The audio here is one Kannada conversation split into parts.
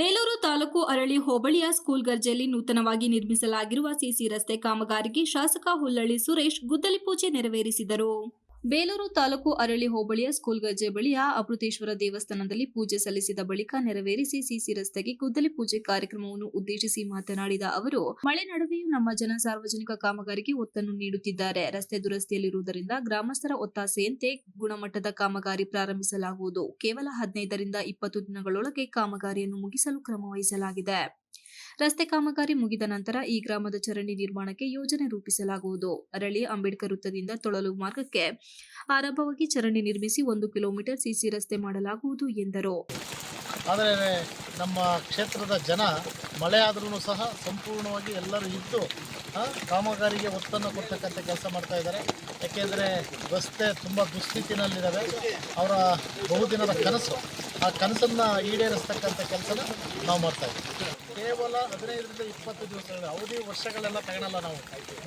ಬೇಲೂರು ತಾಲೂಕು ಅರಳಿ ಹೋಬಳಿಯ ಸ್ಕೂಲ್ ಗರ್ಜೆಯಲ್ಲಿ ನೂತನವಾಗಿ ನಿರ್ಮಿಸಲಾಗಿರುವ ಸಿಸಿ ರಸ್ತೆ ಕಾಮಗಾರಿಗೆ ಶಾಸಕ ಹುಲ್ಲಳ್ಳಿ ಸುರೇಶ್ ಗುದ್ದಲಿ ಪೂಜೆ ನೆರವೇರಿಸಿದರು. ಬೇಲೂರು ತಾಲೂಕು ಅರಳಿ ಹೋಬಳಿಯ ಸ್ಕೂಲ್ ಗಜ್ಜೆ ಬಳಿಯ ಅಮೃತೇಶ್ವರ ದೇವಸ್ಥಾನದಲ್ಲಿ ಪೂಜೆ ಸಲ್ಲಿಸಿದ ಬಳಿಕ ನೆರವೇರಿಸಿ ಸಿಸಿ ರಸ್ತೆಗೆ ಗುದ್ದಲಿ ಪೂಜೆ ಕಾರ್ಯಕ್ರಮವನ್ನು ಉದ್ದೇಶಿಸಿ ಮಾತನಾಡಿದ ಅವರು, ಮಳೆ ನಡುವೆಯೂ ನಮ್ಮ ಜನ ಸಾರ್ವಜನಿಕ ಕಾಮಗಾರಿಗೆ ಒತ್ತನ್ನು ನೀಡುತ್ತಿದ್ದಾರೆ. ರಸ್ತೆ ದುರಸ್ತಿಯಲ್ಲಿರುವುದರಿಂದ ಗ್ರಾಮಸ್ಥರ ಒತ್ತಾಸೆಯಂತೆ ಗುಣಮಟ್ಟದ ಕಾಮಗಾರಿ ಪ್ರಾರಂಭಿಸಲಾಗುವುದು. ಕೇವಲ ಹದಿನೈದರಿಂದ ಇಪ್ಪತ್ತು ದಿನಗಳೊಳಗೆ ಕಾಮಗಾರಿಯನ್ನು ಮುಗಿಸಲು ಕ್ರಮ ವಹಿಸಲಾಗಿದೆ. ರಸ್ತೆ ಕಾಮಗಾರಿ ಮುಗಿದ ನಂತರ ಈ ಗ್ರಾಮದ ಚರಂಡಿ ನಿರ್ಮಾಣಕ್ಕೆ ಯೋಜನೆ ರೂಪಿಸಲಾಗುವುದು. ಅರಳಿ ಅಂಬೇಡ್ಕರ್ ವೃತ್ತದಿಂದ ತೊಳಲು ಮಾರ್ಗಕ್ಕೆ ಆರಂಭವಾಗಿ ಚರಂಡಿ ನಿರ್ಮಿಸಿ ಒಂದು ಕಿಲೋಮೀಟರ್ ಸಿಸಿ ರಸ್ತೆ ಮಾಡಲಾಗುವುದು ಎಂದರು. ಆದರೆ ನಮ್ಮ ಕ್ಷೇತ್ರದ ಜನ ಮಳೆ ಆದ್ರೂ ಸಹ ಸಂಪೂರ್ಣವಾಗಿ ಎಲ್ಲರೂ ಇದ್ದು ಕಾಮಗಾರಿಗೆ ಒತ್ತನ್ನು ಕೊಡ್ತಕ್ಕಂಥ ಕೆಲಸ ಮಾಡ್ತಾ ಇದ್ದಾರೆ. ಯಾಕೆಂದರೆ ರಸ್ತೆ ತುಂಬ ದುಸ್ಥಿತಿನಲ್ಲಿದ್ದಾವೆ. ಅವರ ಬಹುದಿನದ ಕನಸು, ಆ ಕನಸನ್ನು ಈಡೇರಿಸ್ತಕ್ಕಂಥ ಕೆಲಸನ ನಾವು ಮಾಡ್ತಾ ಇದ್ದೀವಿ. ಕೇವಲ ಹದಿನೈದರಿಂದ ಇಪ್ಪತ್ತು ದಿವಸಗಳ ಅವಧಿ ವರ್ಷಗಳೆಲ್ಲ ತಗೊಳಲ್ಲ ನಾವು.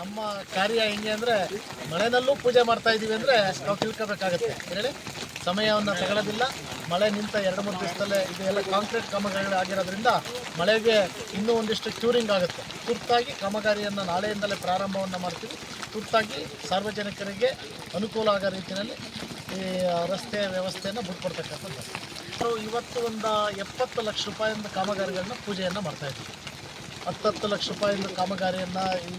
ನಮ್ಮ ಕಾರ್ಯ ಹೆಂಗೆ ಅಂದರೆ ಮಳೆನಲ್ಲೂ ಪೂಜೆ ಮಾಡ್ತಾ ಇದ್ದೀವಿ ಅಂದರೆ ನಾವು ತಿಳ್ಕೊಬೇಕಾಗತ್ತೆ. ಹೇಳಿ? ಸಮಯವನ್ನು ತಗೊಳ್ಳೋದಿಲ್ಲ ಮಳೆ ನಿಂತ ಎರಡು ಮೂರು ದಿವಸದಲ್ಲೇ ಇದೆಲ್ಲ ಕಾಂಕ್ರೀಟ್ ಕಾಮಗಾರಿಗಳು ಆಗಿರೋದ್ರಿಂದ ಮಳೆಗೆ ಇನ್ನೂ ಒಂದಿಷ್ಟು ಕ್ಯೂರಿಂಗ್ ಆಗುತ್ತೆ. ತುರ್ತಾಗಿ ಕಾಮಗಾರಿಯನ್ನು ನಾಳೆಯಿಂದಲೇ ಪ್ರಾರಂಭವನ್ನು ಮಾಡ್ತೀವಿ. ತುರ್ತಾಗಿ ಸಾರ್ವಜನಿಕರಿಗೆ ಅನುಕೂಲ ಆಗೋ ರೀತಿಯಲ್ಲಿ ಈ ರಸ್ತೆ ವ್ಯವಸ್ಥೆಯನ್ನು ಬಿಟ್ಕೊಡ್ತಕ್ಕಂಥದ್ದು. ನಾವು ಇವತ್ತು ಒಂದು ಎಪ್ಪತ್ತು ಲಕ್ಷ ರೂಪಾಯಿಂದ ಕಾಮಗಾರಿಗಳನ್ನ ಪೂಜೆಯನ್ನು ಮಾಡ್ತಾ ಇದ್ದೀವಿ ಹತ್ತತ್ತು ಲಕ್ಷ ರೂಪಾಯಿಂದ ಕಾಮಗಾರಿಯನ್ನು ಈ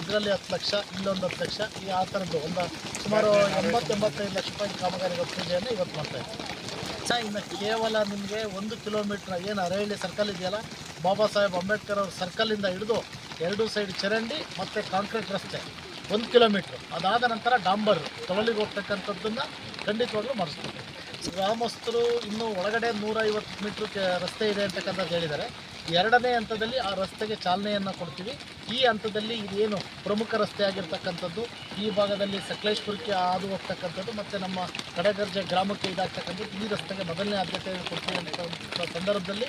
ಇದರಲ್ಲಿ ಹತ್ತು ಲಕ್ಷ, ಇಲ್ಲೊಂದು ಹತ್ತು ಲಕ್ಷ, ಈ ಆ ಥರದ್ದು ಒಂದು ಸುಮಾರು ಎಂಬತ್ತು ಎಂಬತ್ತೈದು ಲಕ್ಷ ರೂಪಾಯಿ ಕಾಮಗಾರಿಗಳ ಪೂಜೆಯನ್ನು ಇವತ್ತು ಇದ್ದೀವಿ ಸ, ಇನ್ನು ಕೇವಲ ನಿಮಗೆ ಒಂದು ಕಿಲೋಮೀಟ್ರ್ ಏನು ಅರಹಳ್ಳಿ ಸರ್ಕಲ್ ಇದೆಯಲ್ಲ, ಬಾಬಾ ಸಾಹೇಬ್ ಅಂಬೇಡ್ಕರ್ ಅವ್ರ ಸರ್ಕಲಿಂದ ಹಿಡಿದು ಎರಡು ಸೈಡ್ ಚರಂಡಿ ಮತ್ತು ಕಾಂಕ್ರೀಟ್ ರಸ್ತೆ, ಒಂದು ಕಿಲೋಮೀಟ್ರ್. ಅದಾದ ನಂತರ ಡಾಂಬರ್ ತೊಳಲಿಗೆ ಹೋಗ್ತಕ್ಕಂಥದ್ದನ್ನು ಖಂಡಿತವಾಗ್ಲೂ ಮಾಡಿಸ್ಬೇಕು. ಗ್ರಾಮಸ್ಥರು ಇನ್ನು ಒಳಗಡೆ ನೂರೈವತ್ತು ಮೀಟ್ರ್ ರಸ್ತೆ ಇದೆ ಅಂತಕ್ಕಂಥದ್ದು ಹೇಳಿದ್ದಾರೆ. ಎರಡನೇ ಹಂತದಲ್ಲಿ ಆ ರಸ್ತೆಗೆ ಚಾಲನೆಯನ್ನು ಕೊಡ್ತೀವಿ. ಈ ಹಂತದಲ್ಲಿ ಇದೇನು ಪ್ರಮುಖ ರಸ್ತೆ ಆಗಿರ್ತಕ್ಕಂಥದ್ದು ಈ ಭಾಗದಲ್ಲಿ ಸಕಲೇಶ್ಪುರಕ್ಕೆ ಹಾದು ಹೋಗ್ತಕ್ಕಂಥದ್ದು ಮತ್ತು ನಮ್ಮ ಕಡೆಗರ್ಜೆ ಗ್ರಾಮಕ್ಕೆ ಇದಾಗ್ತಕ್ಕಂಥದ್ದು ಈ ರಸ್ತೆಗೆ ಮೊದಲನೇ ಆದ್ಯತೆ ಕೊಡ್ತೀವಿ ಅಂತ ಸಂದರ್ಭದಲ್ಲಿ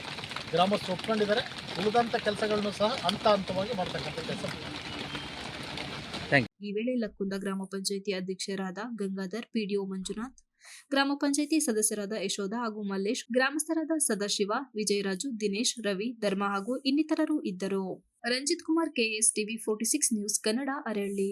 ಗ್ರಾಮಸ್ಥರು ಒಪ್ಕೊಂಡಿದ್ದಾರೆ. ಉಳಿದಂಥ ಕೆಲಸಗಳನ್ನು ಸಹ ಹಂತ ಹಂತವಾಗಿ ಮಾಡ್ತಕ್ಕಂಥ ಕೆಲಸ. ಈ ವೇಳೆ ಲಕ್ಕುಂದ ಗ್ರಾಮ ಪಂಚಾಯಿತಿ ಅಧ್ಯಕ್ಷರಾದ ಗಂಗಾಧರ್ ಪಿಡಿಒ ಮಂಜುನಾಥ್ ಗ್ರಾಮ ಪಂಚಾಯಿತಿ ಸದಸ್ಯರಾದ ಯಶೋಧ ಹಾಗೂ ಮಲ್ಲೇಶ್, ಗ್ರಾಮಸ್ಥರಾದ ಸದಾಶಿವ ವಿಜಯರಾಜು, ದಿನೇಶ್, ರವಿ, ಧರ್ಮ ಹಾಗೂ ಇನ್ನಿತರರು ಇದ್ದರು. Ranjith Kumar, KS TV forty six news Kannada Aralli.